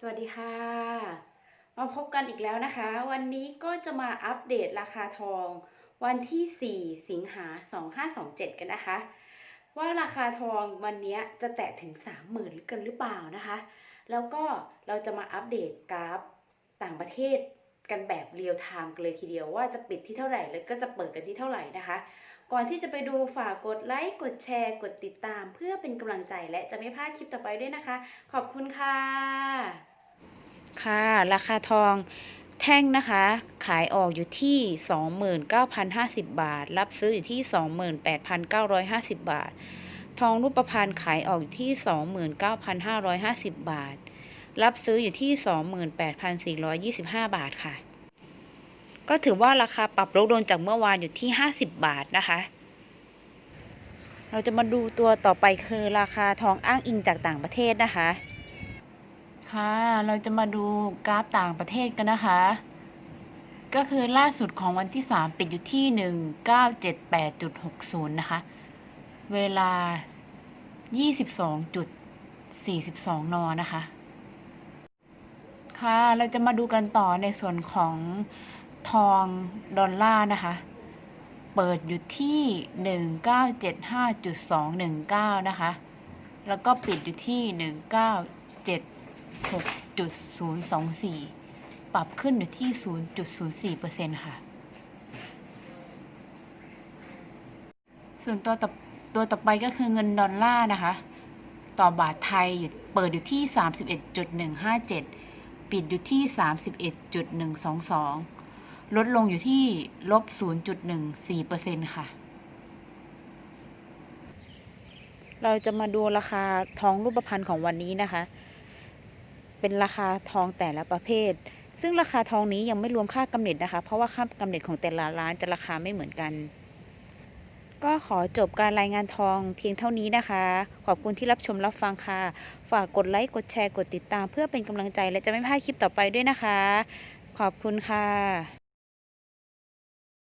สวัสดีค่ะ มาพบกันอีกแล้วนะคะ วันนี้ก็จะมาอัปเดตราคาทอง วันที่ 4 สิงหา 2527 กันนะคะ ว่าราคาทองวันนี้จะแตะถึง 30,000หรือกันหรือเปล่านะคะ แล้วก็เราจะมาอัปเดตกราฟต่างประเทศ กันแบบเรียลไทม์กันเลยทีเดียวว่าจะปิดที่เท่าไหร่แล้วก็จะเปิดกันที่เท่าไหร่นะคะ ก่อนที่จะไปดูฝากกดไลค์กดแชร์ กดติดตาม เพื่อเป็นกำลังใจและจะไม่พลาดคลิปต่อไปด้วยนะคะ ขอบคุณค่ะ ค่ะ ราคาทองแท่งนะคะ ขายออกอยู่ที่ 29,050 บาท รับซื้ออยู่ที่ 28,950 บาท ทองรูปพรรณขายออกอยู่ที่ 29,550 บาท รับซื้ออยู่ที่ 28,425 บาทค่ะ ก็ถือว่าราคาปรับลดลงจากเมื่อวานอยู่ที่ 50 บาทนะคะ เราจะมาดูตัวต่อไปคือราคาทองอ้างอิงจากต่างประเทศนะคะ ค่ะ เราจะมาดูกราฟต่างประเทศกันนะคะ ก็คือล่าสุดของวันที่ 3 ปิดอยู่ที่ 1978.60 นะคะ เวลา 22.42 น นะคะ ค่ะ เราจะมาดูกันต่อในส่วนของทองดอลลาร์นะคะ เปิดอยู่ที่ 1975.219 นะคะ แล้วก็ปิดอยู่ที่ 197 6.024 ปรับขึ้นอยู่ที่ 0.04%ค่ะ ส่วนตัวต่อตัวต่อไปก็คือเงินดอลลาร์นะคะ ต่อบาทไทยอยู่เปิดอยู่ที่ 31.157 ปิดอยู่ที่ 31.122 ลดลงอยู่ที่ลบ 0.14%ค่ะ เราจะมาดูราคาทองรูปพรรณของวันนี้นะคะ เป็นราคาทองแต่ละประเภท ซึ่งราคาทองนี้ยังไม่รวมค่ากำเนิดนะคะ เพราะว่าค่ากำเนิดของแต่ละร้านจะราคาไม่เหมือนกัน ก็ขอจบการรายงานทองเพียงเท่านี้นะคะ ขอบคุณที่รับชมรับฟังค่ะ ฝากกดไลค์ กดแชร์ กดติดตาม เพื่อเป็นกำลังใจและจะไม่พลาดคลิปต่อไปด้วยนะคะ ขอบคุณค่ะ